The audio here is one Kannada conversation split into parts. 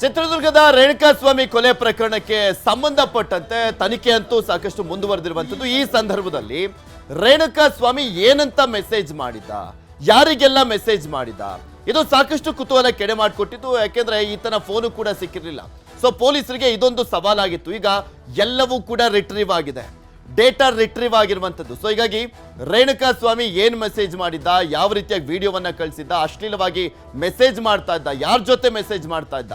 ಚಿತ್ರದುರ್ಗದ ರೇಣುಕಾಸ್ವಾಮಿ ಕೊಲೆ ಪ್ರಕರಣಕ್ಕೆ ಸಂಬಂಧಪಟ್ಟಂತೆ ತನಿಖೆ ಅಂತೂ ಸಾಕಷ್ಟು ಮುಂದುವರೆದಿರುವಂತದ್ದು ಈ ಸಂದರ್ಭದಲ್ಲಿ ರೇಣುಕಾಸ್ವಾಮಿ ಏನಂತ ಮೆಸೇಜ್ ಮಾಡಿದ್ದ ಯಾರಿಗೆಲ್ಲ ಮೆಸೇಜ್ ಮಾಡಿದ? ಇದು ಸಾಕಷ್ಟು ಕುತೂಹಲ ಕೆಡೆ ಮಾಡಿಕೊಟ್ಟಿದ್ದು ಯಾಕೆಂದ್ರೆ ಈತನ ಫೋನು ಕೂಡ ಸಿಕ್ಕಿರಲಿಲ್ಲ. ಸೊ ಪೊಲೀಸರಿಗೆ ಇದೊಂದು ಸವಾಲಾಗಿತ್ತು. ಈಗ ಎಲ್ಲವೂ ಕೂಡ ರಿಟ್ರೀವ್ ಆಗಿದೆ. ಡೇಟಾ ರಿಟ್ರೀವ್ ಆಗಿರುವಂಥದ್ದು. ಸೊ ಹೀಗಾಗಿ ರೇಣುಕಾ ಸ್ವಾಮಿ ಏನ್ ಮೆಸೇಜ್ ಮಾಡಿದ್ದ? ಯಾವ ರೀತಿಯಾಗಿ ವಿಡಿಯೋವನ್ನ ಕಳಿಸಿದ್ದ? ಅಶ್ಲೀಲವಾಗಿ ಮೆಸೇಜ್ ಮಾಡ್ತಾ ಇದ್ದ? ಯಾರ ಜೊತೆ ಮೆಸೇಜ್ ಮಾಡ್ತಾ ಇದ್ದ?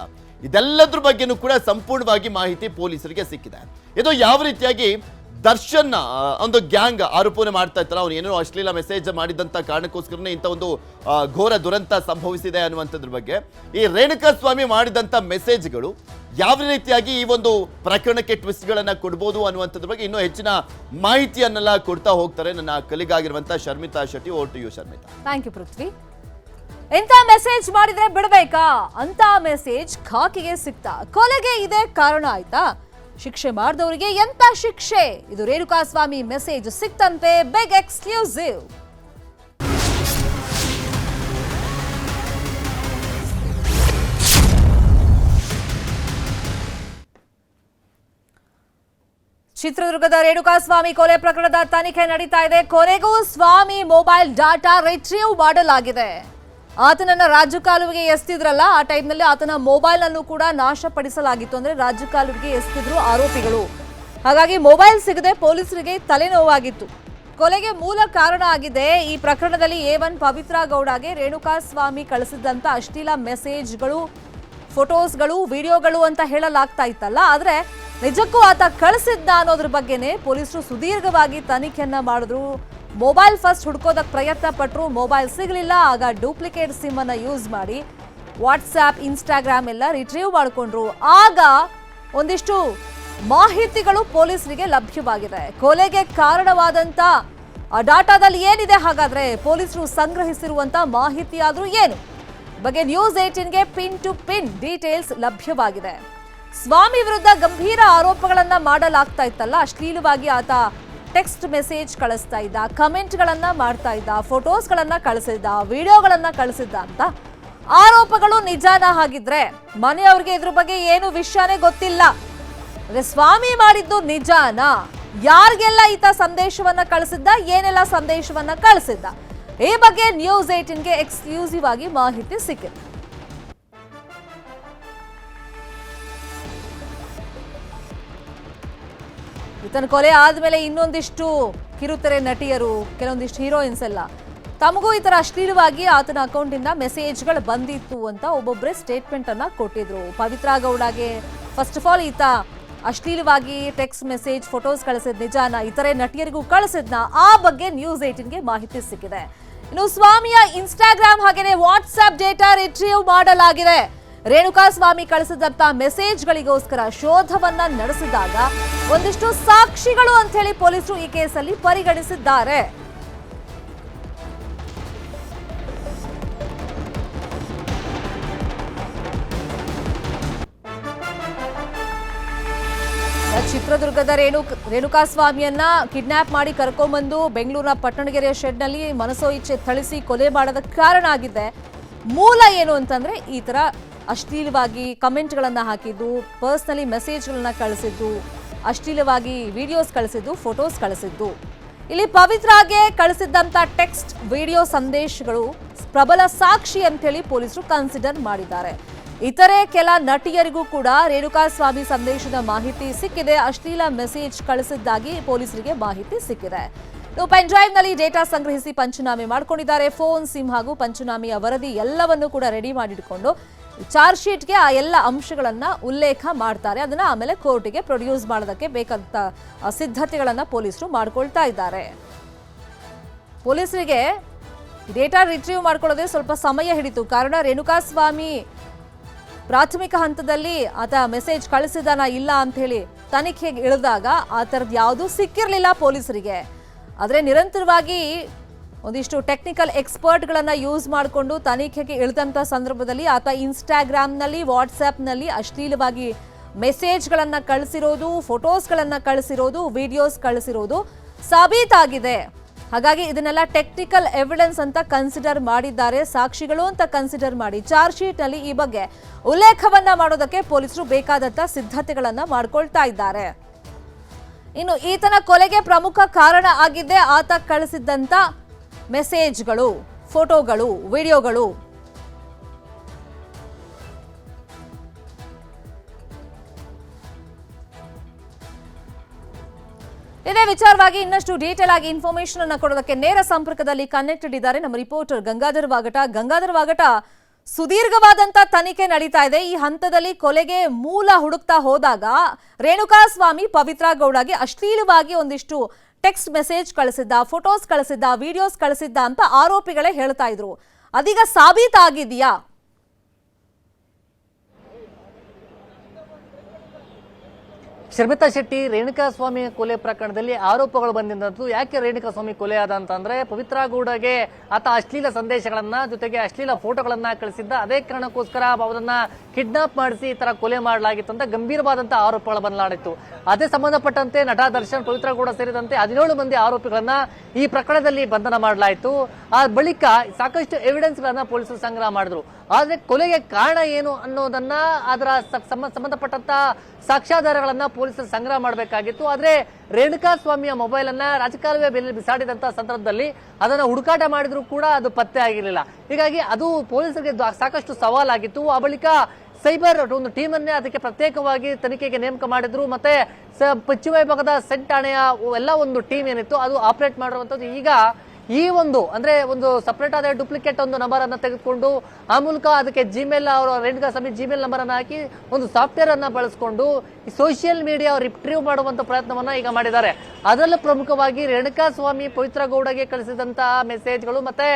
ಇದೆಲ್ಲದ್ರ ಬಗ್ಗೆನೂ ಕೂಡ ಸಂಪೂರ್ಣವಾಗಿ ಮಾಹಿತಿ ಪೊಲೀಸರಿಗೆ ಸಿಕ್ಕಿದೆ. ಇದು ಯಾವ ರೀತಿಯಾಗಿ ದರ್ಶನ್ ಒಂದು ಗ್ಯಾಂಗ್ ಆರೋಪನೆ ಮಾಡ್ತಾ ಇರ್ತಾರೆ ಅವನು ಏನೋ ಅಶ್ಲೀಲ ಮೆಸೇಜ್ ಮಾಡಿದಂತ ಕಾರಣಕ್ಕೋಸ್ಕರನೇ ಇಂಥ ಒಂದು ಘೋರ ದುರಂತ ಸಂಭವಿಸಿದೆ ಅನ್ನುವಂಥದ್ರ ಬಗ್ಗೆ. ಈ ರೇಣುಕಾ ಸ್ವಾಮಿ ಮಾಡಿದಂತ ಮೆಸೇಜ್ಗಳು ಯಾವ ರೀತಿಯಾಗಿ ಈ ಒಂದು ಪ್ರಕರಣಕ್ಕೆ ಟ್ವಿಸ್ಟ್ಗಳನ್ನು ಕೊಡ್ಬೋದು ಅನ್ನುವಂಥದ್ರ ಬಗ್ಗೆ ಇನ್ನೂ ಹೆಚ್ಚಿನ ಮಾಹಿತಿಯನ್ನೆಲ್ಲ ಕೊಡ್ತಾ ಹೋಗ್ತಾರೆ ನನ್ನ ಕಲಿಗಾಗಿರುವಂಥ Sharmita Shetty, over to you Sharmita. Thank you Prithvi ಎಂತ ಮೆಸೇಜ್ ಮಾಡಿದ್ರೆ ಬಿಡಬೇಕಾ? ಅಂತ ಮೆಸೇಜ್ ಖಾಕಿಗೆ ಸಿಕ್ತ. ಕೊಲೆಗೆ ಇದೇ ಕಾರಣ ಆಯ್ತಾ? ಶಿಕ್ಷೆ ಮಾಡಿದವರಿಗೆ ಎಂತ ಶಿಕ್ಷೆ? ಇದು ರೇಣುಕಾಸ್ವಾಮಿ ಮೆಸೇಜ್ ಸಿಕ್ತಂತೆ ಬಿಗ್ ಎಕ್ಸ್ಕ್ಲೂಸಿವ್ ಚಿತ್ರದುರ್ಗದ ರೇಣುಕಾಸ್ವಾಮಿ ಕೊಲೆ ಪ್ರಕರಣದ ತನಿಖೆ ನಡೀತಾ ಇದೆ. ಕೊನೆಗೂ ಸ್ವಾಮಿ ಮೊಬೈಲ್ ಡಾಟಾ ರಿಟ್ರೀವ್ ಮಾಡಲಾಗಿದೆ. ಆತನನ್ನ ರಾಜ್ಯ ಕಾಲುವೆಗೆ ಎಸ್ತಿದ್ರಲ್ಲ, ಆ ಟೈಮ್ನಲ್ಲಿ ಆತನ ಮೊಬೈಲ್ ಅನ್ನು ಕೂಡ ನಾಶಪಡಿಸಲಾಗಿತ್ತು ಅಂದ್ರೆ ರಾಜ್ಯ ಕಾಲುವೆಗೆ ಎಸ್ತಿದ್ರು ಆರೋಪಿಗಳು. ಹಾಗಾಗಿ ಮೊಬೈಲ್ ಸಿಗದೆ ಪೊಲೀಸರಿಗೆ ತಲೆನೋವಾಗಿತ್ತು. ಕೊಲೆಗೆ ಮೂಲ ಕಾರಣ ಆಗಿದೆ, ಈ ಪ್ರಕರಣದಲ್ಲಿ ಎ ಒನ್ ಪವಿತ್ರ ಗೌಡಗೆ ರೇಣುಕಾಸ್ವಾಮಿ ಕಳಿಸಿದಂತ ಅಶ್ಲೀಲ ಮೆಸೇಜ್ಗಳು, ಫೋಟೋಸ್ಗಳು, ವಿಡಿಯೋಗಳು ಅಂತ ಹೇಳಲಾಗ್ತಾ ಇತ್ತಲ್ಲ. ಆದ್ರೆ ನಿಜಕ್ಕೂ ಆತ ಕಳಿಸಿದ್ದ ಅನ್ನೋದ್ರ ಬಗ್ಗೆನೆ ಪೊಲೀಸರು ಸುದೀರ್ಘವಾಗಿ ತನಿಖೆಯನ್ನ ಮಾಡಿದ್ರು. ಮೊಬೈಲ್ ಫಸ್ಟ್ ಹುಡ್ಕೋದಕ್ಕೆ ಪ್ರಯತ್ನ ಪಟ್ಟರು ಮೊಬೈಲ್ ಸಿಗಲಿಲ್ಲ, ಆಗ ಡೂಪ್ಲಿಕೇಟ್ ಸಿಮ್ ಅನ್ನ ಯೂಸ್ ಮಾಡಿ ವಾಟ್ಸ್ಆ್ಯಪ್ ಇನ್ಸ್ಟಾಗ್ರಾಮ್ ಎಲ್ಲ ರಿಟ್ರೀವ್ ಮಾಡಿಕೊಂಡ್ರು. ಆಗ ಒಂದಿಷ್ಟು ಮಾಹಿತಿಗಳು ಪೊಲೀಸರಿಗೆ ಲಭ್ಯವಾಗಿದೆ. ಕೊಲೆಗೆ ಕಾರಣವಾದಂತ ಆ ಡಾಟಾದಲ್ಲಿ ಏನಿದೆ? ಹಾಗಾದ್ರೆ ಪೊಲೀಸರು ಸಂಗ್ರಹಿಸಿರುವಂತ ಮಾಹಿತಿಯಾದರೂ ಏನು? ಬಗ್ಗೆ ನ್ಯೂಸ್ ಏಟೀನ್ಗೆ ಪಿನ್ ಟು ಪಿನ್ ಡೀಟೇಲ್ಸ್ ಲಭ್ಯವಾಗಿದೆ. ಸ್ವಾಮಿ ವಿರುದ್ಧ ಗಂಭೀರ ಆರೋಪಗಳನ್ನ ಮಾಡಲಾಗ್ತಾ ಇತ್ತಲ್ಲ? ಅಶ್ಲೀಲವಾಗಿ ಆತ ಟೆಕ್ಸ್ಟ್ ಮೆಸೇಜ್ ಕಳಿಸ್ತಾ ಇದ್ದ, ಕಮೆಂಟ್ಗಳನ್ನು ಮಾಡ್ತಾ ಇದ್ದ, ಫೋಟೋಸ್ಗಳನ್ನು ಕಳಿಸಿದ್ದ, ವಿಡಿಯೋಗಳನ್ನು ಕಳಿಸಿದ್ದ ಅಂತ ಆರೋಪಗಳು ನಿಜಾನ ಹಾಗಿದ್ರೆ ಮನೆಯವ್ರಿಗೆ ಇದ್ರ ಬಗ್ಗೆ ಏನು ವಿಷಯನೇ ಗೊತ್ತಿಲ್ಲ. ಅಂದ್ರೆ ಸ್ವಾಮಿ ಮಾಡಿದ್ದು ನಿಜಾನ? ಯಾರಿಗೆಲ್ಲ ಈತ ಸಂದೇಶವನ್ನ ಕಳಿಸಿದ್ದ, ಏನೆಲ್ಲ ಸಂದೇಶವನ್ನ ಕಳಿಸಿದ್ದ? ಈ ಬಗ್ಗೆ ನ್ಯೂಸ್ ಏಟಿನ್ಗೆ ಎಕ್ಸ್ಕ್ಲೂಸಿವ್ ಆಗಿ ಮಾಹಿತಿ ಸಿಕ್ಕಿದೆ. ಈತನ ಕೊಲೆ ಆದಮೇಲೆ ಇನ್ನೊಂದಿಷ್ಟು ಕಿರುತೆರೆ ನಟಿಯರು, ಕೆಲವೊಂದಿಷ್ಟು ಹೀರೋಯಿನ್ಸ್ ಎಲ್ಲ. ತಮಗೂ ಈ ಥರ ಅಶ್ಲೀಲವಾಗಿ ಆತನ ಅಕೌಂಟಿಂದ ಮೆಸೇಜ್ಗಳು ಬಂದಿತ್ತು ಅಂತ ಒಬ್ಬೊಬ್ಬರೇ ಸ್ಟೇಟ್ಮೆಂಟ್ ಅನ್ನ ಕೊಟ್ಟಿದ್ರು. ಪವಿತ್ರ ಗೌಡಗೆ ಫಸ್ಟ್ ಆಫ್ ಆಲ್ ಈತ ಅಶ್ಲೀಲವಾಗಿ ಟೆಕ್ಸ್ಟ್ ಮೆಸೇಜ್ ಫೋಟೋಸ್ ಕಳಿಸಿದ ನಿಜಾನ, ಇತರೆ ನಟಿಯರಿಗೂ ಕಳಿಸಿದ್ನ, ಆ ಬಗ್ಗೆ ನ್ಯೂಸ್ ಏಟಿನ್ಗೆ ಮಾಹಿತಿ ಸಿಕ್ಕಿದೆ. ಇನ್ನು ಸ್ವಾಮಿಯ ಇನ್ಸ್ಟಾಗ್ರಾಮ್ ಹಾಗೆಯೇ ವಾಟ್ಸ್ಆಪ್ ಡೇಟಾ ರಿಟ್ರೀವ್ ಮಾಡಲಾಗಿದೆ. ರೇಣುಕಾ ಸ್ವಾಮಿ ಕಳಿಸಿದಂತ ಮೆಸೇಜ್ಗಳಿಗೋಸ್ಕರ ಶೋಧವನ್ನ ನಡೆಸಿದಾಗ ಒಂದಿಷ್ಟು ಸಾಕ್ಷಿಗಳು ಅಂತ ಹೇಳಿ ಪೊಲೀಸರು ಈ ಕೇಸಲ್ಲಿ ಪರಿಗಣಿಸಿದ್ದಾರೆ. ಚಿತ್ರದುರ್ಗದ ರೇಣು ರೇಣುಕಾಸ್ವಾಮಿಯನ್ನ ಕಿಡ್ನಾಪ್ ಮಾಡಿ ಕರ್ಕೊಂಡ್ಬಂದು ಬೆಂಗಳೂರಿನ ಪಟ್ಟಣಗೆರೆಯ ಶೆಡ್ನಲ್ಲಿ ಮನಸೋ ಇಚ್ಛೆ ಥಳಿಸಿ ಕೊಲೆ ಮಾಡೋದಕ್ಕೆ ಕಾರಣ ಆಗಿದೆ. ಮೂಲ ಏನು ಅಂತಂದ್ರೆ ಈ ತರ ಅಶ್ಲೀಲವಾಗಿ ಕಮೆಂಟ್ಗಳನ್ನು ಹಾಕಿದ್ದು, ಪರ್ಸ್ನಲಿ ಮೆಸೇಜ್ಗಳನ್ನು ಕಳಿಸಿದ್ದು, ಅಶ್ಲೀಲವಾಗಿ ವಿಡಿಯೋಸ್ ಕಳಿಸಿದ್ದು, ಫೋಟೋಸ್ ಕಳಿಸಿದ್ದು. ಇಲ್ಲಿ ಪವಿತ್ರಾಗೆ ಕಳಿಸಿದ್ದಂಥ ಟೆಕ್ಸ್ಟ್, ವಿಡಿಯೋ ಸಂದೇಶಗಳು ಪ್ರಬಲ ಸಾಕ್ಷಿ ಅಂತೇಳಿ ಪೊಲೀಸರು ಕನ್ಸಿಡರ್ ಮಾಡಿದ್ದಾರೆ. ಇತರೆ ಕೆಲ ನಟಿಯರಿಗೂ ಕೂಡ ರೇಣುಕಾಸ್ವಾಮಿ ಸಂದೇಶದ ಮಾಹಿತಿ ಸಿಕ್ಕಿದೆ. ಅಶ್ಲೀಲ ಮೆಸೇಜ್ ಕಳಿಸಿದ್ದಾಗಿ ಪೊಲೀಸರಿಗೆ ಮಾಹಿತಿ ಸಿಕ್ಕಿದೆ. ಪೆನ್ಡ್ರೈವ್ನಲ್ಲಿ ಪೆನ್ ಡ್ರೈವ್ನಲ್ಲಿ ಡೇಟಾ ಸಂಗ್ರಹಿಸಿ ಪಂಚನಾಮೆ ಮಾಡ್ಕೊಂಡಿದ್ದಾರೆ. ಫೋನ್, ಸಿಮ್ ಹಾಗೂ ಪಂಚನಾಮೆಯ ವರದಿ ಎಲ್ಲವನ್ನೂ ಕೂಡ ರೆಡಿ ಮಾಡಿಟ್ಕೊಂಡು ಚಾರ್ಜ್ ಶೀಟ್ಗೆ ಆ ಎಲ್ಲ ಅಂಶಗಳನ್ನು ಉಲ್ಲೇಖ ಮಾಡ್ತಾರೆ. ಅದನ್ನು ಆಮೇಲೆ ಕೋರ್ಟಿಗೆ ಪ್ರೊಡ್ಯೂಸ್ ಮಾಡೋದಕ್ಕೆ ಬೇಕಾದಂಥ ಸಿದ್ಧತೆಗಳನ್ನು ಪೊಲೀಸರು ಮಾಡ್ಕೊಳ್ತಾ ಇದ್ದಾರೆ. ಪೊಲೀಸರಿಗೆ ಡೇಟಾ ರಿಟ್ರೀವ್ ಮಾಡ್ಕೊಳ್ಳೋದೇ ಸ್ವಲ್ಪ ಸಮಯ ಹಿಡಿತು. ಕಾರಣ ರೇಣುಕಾಸ್ವಾಮಿ ಪ್ರಾಥಮಿಕ ಹಂತದಲ್ಲಿ ಆತ ಮೆಸೇಜ್ ಕಳಿಸಿದಾನ ಇಲ್ಲ ಅಂತ ಹೇಳಿ ತನಿಖೆಗೆ ಇಳಿದಾಗ ಆ ಥರದ್ದು ಯಾವುದೂ ಸಿಕ್ಕಿರಲಿಲ್ಲ ಪೊಲೀಸರಿಗೆ. ಆದರೆ ನಿರಂತರವಾಗಿ ಒಂದಿಷ್ಟು ಟೆಕ್ನಿಕಲ್ ಎಕ್ಸ್ಪರ್ಟ್ಗಳನ್ನು ಯೂಸ್ ಮಾಡಿಕೊಂಡು ತನಿಖೆಗೆ ಇಳಿದಂಥ ಸಂದರ್ಭದಲ್ಲಿ ಆತ ಇನ್ಸ್ಟಾಗ್ರಾಮ್ನಲ್ಲಿ ವಾಟ್ಸಪ್ನಲ್ಲಿ ಅಶ್ಲೀಲವಾಗಿ ಮೆಸೇಜ್ಗಳನ್ನು ಕಳಿಸಿರೋದು ಫೋಟೋಸ್ಗಳನ್ನು ಕಳಿಸಿರೋದು ವಿಡಿಯೋಸ್ ಕಳಿಸಿರೋದು ಸಾಬೀತಾಗಿದೆ. ಹಾಗಾಗಿ ಇದನ್ನೆಲ್ಲ ಟೆಕ್ನಿಕಲ್ ಎವಿಡೆನ್ಸ್ ಅಂತ ಕನ್ಸಿಡರ್ ಮಾಡಿದ್ದಾರೆ, ಸಾಕ್ಷಿಗಳು ಅಂತ ಕನ್ಸಿಡರ್ ಮಾಡಿ ಚಾರ್ಜ್ ಶೀಟ್ನಲ್ಲಿ ಈ ಬಗ್ಗೆ ಉಲ್ಲೇಖವನ್ನ ಮಾಡೋದಕ್ಕೆ ಪೊಲೀಸರು ಬೇಕಾದಂತ ಸಿದ್ಧತೆಗಳನ್ನು ಮಾಡ್ಕೊಳ್ತಾ ಇದ್ದಾರೆ. ಇನ್ನು ಈತನ ಕೊಲೆಗೆ ಪ್ರಮುಖ ಕಾರಣ ಆಗಿದ್ದೆ ಆತ ಕಳಿಸಿದ್ದಂತ ಮೆಸೇಜ್ಗಳು, ಫೋಟೋಗಳು, ವಿಡಿಯೋಗಳು. ಇದೇ ವಿಚಾರವಾಗಿ ಇನ್ನಷ್ಟು ಡೀಟೇಲ್ ಆಗಿ ಇನ್ಫಾರ್ಮೇಶನ್ ಅನ್ನು ಕೊಡೋದಕ್ಕೆ ನೇರ ಸಂಪರ್ಕದಲ್ಲಿ ಕನೆಕ್ಟೆಡ್ ಇದ್ದಾರೆ ನಮ್ಮ ರಿಪೋರ್ಟರ್ ಗಂಗಾಧರ್ ವಾಗಟ. ಗಂಗಾಧರ್ ವಾಗಟ, ಸುದೀರ್ಘವಾದಂತ ತನಿಖೆ ನಡೀತಾ ಇದೆ. ಈ ಹಂತದಲ್ಲಿ ಕೊಲೆಗೆ ಮೂಲ ಹುಡುಕ್ತಾ ಹೋದಾಗ ರೇಣುಕಾ ಸ್ವಾಮಿ ಪವಿತ್ರ ಗೌಡಗೆ ಅಶ್ಲೀಲವಾಗಿ ಒಂದಿಷ್ಟು ಟೆಕ್ಸ್ಟ್ ಮೆಸೇಜ್ ಕಳಿಸಿದ್ದ ಫೋಟೋಸ್ ಕಳಿಸಿದ್ದ ವಿಡಿಯೋಸ್ ಕಳಿಸಿದ್ದ ಅಂತ ಆರೋಪಿಗಳೇ ಹೇಳ್ತಾ ಇದ್ರು. ಅದೀಗ ಸಾಬೀತಾಗಿದೆಯಾ ಶರ್ಮಿತಾ ಶೆಟ್ಟಿ, ರೇಣುಕಾ ಸ್ವಾಮಿ ಕೊಲೆ ಪ್ರಕರಣದಲ್ಲಿ ಆರೋಪಗಳು ಬಂದಿದ್ದು ಯಾಕೆ ರೇಣುಕಾ ಸ್ವಾಮಿ ಕೊಲೆ ಆದ ಅಂತಂದ್ರೆ ಪವಿತ್ರ ಗೌಡಗೆ ಆತ ಅಶ್ಲೀಲ ಸಂದೇಶಗಳನ್ನ ಜೊತೆಗೆ ಅಶ್ಲೀಲ ಫೋಟೋಗಳನ್ನ ಕಳಿಸಿದ್ದ. ಅದೇ ಕಾರಣಕ್ಕೋಸ್ಕರ ಅವರನ್ನ ಕಿಡ್ನಾಪ್ ಮಾಡಿಸಿ ಈ ತರ ಕೊಲೆ ಮಾಡಲಾಗಿತ್ತು ಅಂತ ಗಂಭೀರವಾದಂತಹ ಆರೋಪಗಳು ಬದಲಾಡಿತ್ತು ಅದೇ ಸಂಬಂಧಪಟ್ಟಂತೆ ನಟ ದರ್ಶನ್, ಪವಿತ್ರ ಗೌಡ ಸೇರಿದಂತೆ ಹದಿನೇಳು ಮಂದಿ ಆರೋಪಿಗಳನ್ನ ಈ ಪ್ರಕರಣದಲ್ಲಿ ಬಂಧನ ಮಾಡಲಾಯಿತು. ಆ ಬಳಿಕ ಸಾಕಷ್ಟು ಎವಿಡೆನ್ಸ್ ಗಳನ್ನ ಪೊಲೀಸರು ಸಂಗ್ರಹ ಮಾಡಿದ್ರು. ಆದ್ರೆ ಕೊಲೆಗೆ ಕಾರಣ ಏನು ಅನ್ನೋದನ್ನ ಅದರ ಸಂಬಂಧಪಟ್ಟಂತ ಸಾಕ್ಷ್ಯಾಧಾರಗಳನ್ನ ಪೊಲೀಸರು ಸಂಗ್ರಹ ಮಾಡಬೇಕಾಗಿತ್ತು. ಆದರೆ ರೇಣುಕಾ ಸ್ವಾಮಿಯ ಮೊಬೈಲ್ ಅನ್ನ ರಾಜಕಾಲುವೆ ಬೆಲೆ ಸಂದರ್ಭದಲ್ಲಿ ಅದನ್ನ ಹುಡುಕಾಟ ಮಾಡಿದ್ರು ಕೂಡ ಅದು ಪತ್ತೆ ಆಗಿರಲಿಲ್ಲ. ಹೀಗಾಗಿ ಅದು ಪೊಲೀಸರಿಗೆ ಸಾಕಷ್ಟು ಸವಾಲಾಗಿತ್ತು. ಆ ಬಳಿಕ ಸೈಬರ್ ಒಂದು ಟೀಮ್ ಅನ್ನೇ ಅದಕ್ಕೆ ಪ್ರತ್ಯೇಕವಾಗಿ ತನಿಖೆಗೆ ನೇಮಕ ಮಾಡಿದ್ರು. ಮತ್ತೆ ಪಶ್ಚಿಮ ವಿಭಾಗದ ಸೆಂಟ್ ಠಾಣೆಯ ಎಲ್ಲ ಒಂದು ಟೀಮ್ ಏನಿತ್ತು, ಅದು ಆಪರೇಟ್ ಮಾಡಿರುವಂತದ್ದು. ಈಗ ಈ ಒಂದು, ಅಂದ್ರೆ ಒಂದು ಸಪ್ರೇಟ್ ಆದ ಡೂಪ್ಲಿಕೇಟ್ ಒಂದು ನಂಬರ್ ಅನ್ನ ತೆಗೆದುಕೊಂಡು ಆ ಮೂಲಕ ಅದಕ್ಕೆ ಜಿಮೇಲ್ ಅವರ ರೇಣುಕಾ ಸ್ವಾಮಿ ಜಿಮೇಲ್ ನಂಬರ್ ಅನ್ನ ಹಾಕಿ ಒಂದು ಸಾಫ್ಟ್ವೇರ್ ಅನ್ನ ಬಳಸಿಕೊಂಡು ಸೋಷಿಯಲ್ ಮೀಡಿಯಾ ರಿಟ್ರೀವ್ ಮಾಡುವಂತ ಪ್ರಯತ್ನವನ್ನ ಈಗ ಮಾಡಿದ್ದಾರೆ. ಅದರಲ್ಲೂ ಪ್ರಮುಖವಾಗಿ ರೇಣುಕಾ ಸ್ವಾಮಿ ಪವಿತ್ರ ಗೌಡಗೆ ಕಳಿಸಿದಂತಹ ಮೆಸೇಜ್ಗಳು ಮತ್ತೆ